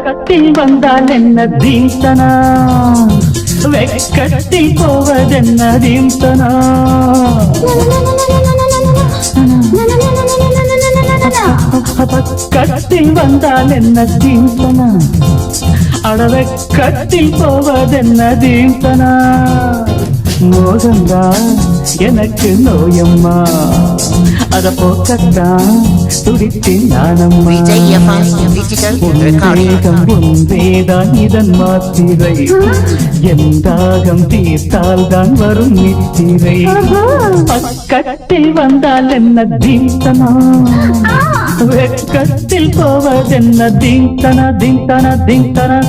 கத்தில் வந்தால் என்ன தீம்சனா? வெக்கத்தில் போவதென்ன தீம்சனா? பக்கத்தில் வந்தால் என்ன தீம்சனா? அடவெக்கத்தில் போவதென்ன தீம்சனா? மோகம்தான் எனக்கு நோயம்மா. அத போக்கத்தான் துடித்து நானும் மேகம் உந்தேதான் இதன் மாத்திரை. என் தாகம் தீர்த்தால் தான் வரும் நித்திரை. பக்கத்தில் வந்தால் என்ன தீர்த்தனா? வெட்கத்தில் போவதென்ன தீர்த்தன? தீர்த்தன தீர்த்தன?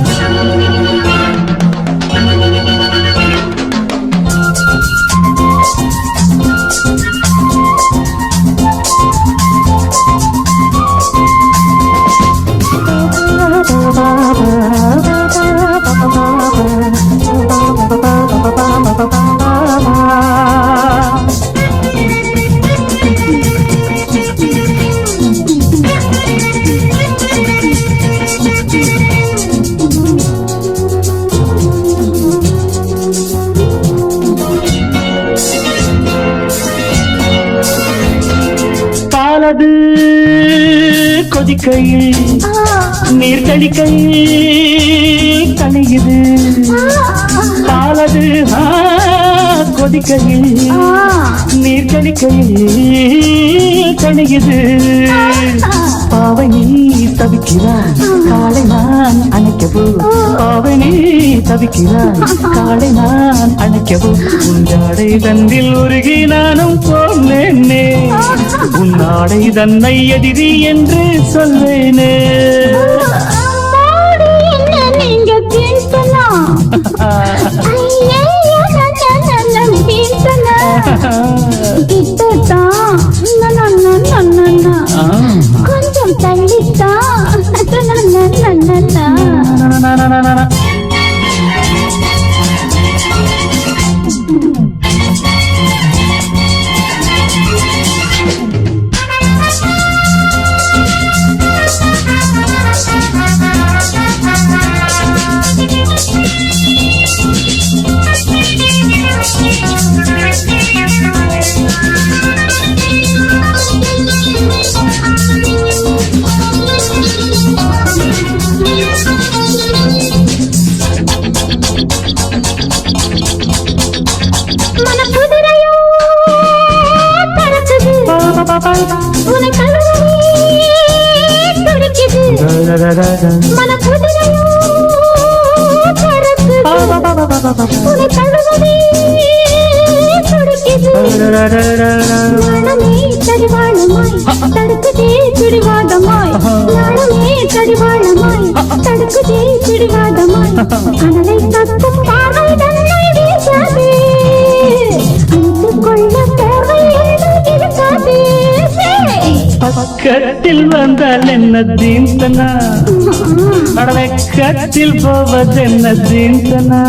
அது கொதிக்கையில் நீர் தெளிக்கையில் கலையுது பாலது கொதிக்கையில் நீர் தெளிக்கையில் தவிக்கிறான். காலை நான் அணைக்கவும் உன்ஜாடை தந்தில் உருகி நானும் போனேனே. உன்னாடை தன்னை எதிரி என்று சொல்வேனே. தடுக்குதே பிடிவாதமாய் நானே தடிவாளமாய் கடலை தப்பு வெக்கத்தில் வந்தால் என்ன தீந்தனா அட வெக்கத்தில் போவதென்ன தீந்தனா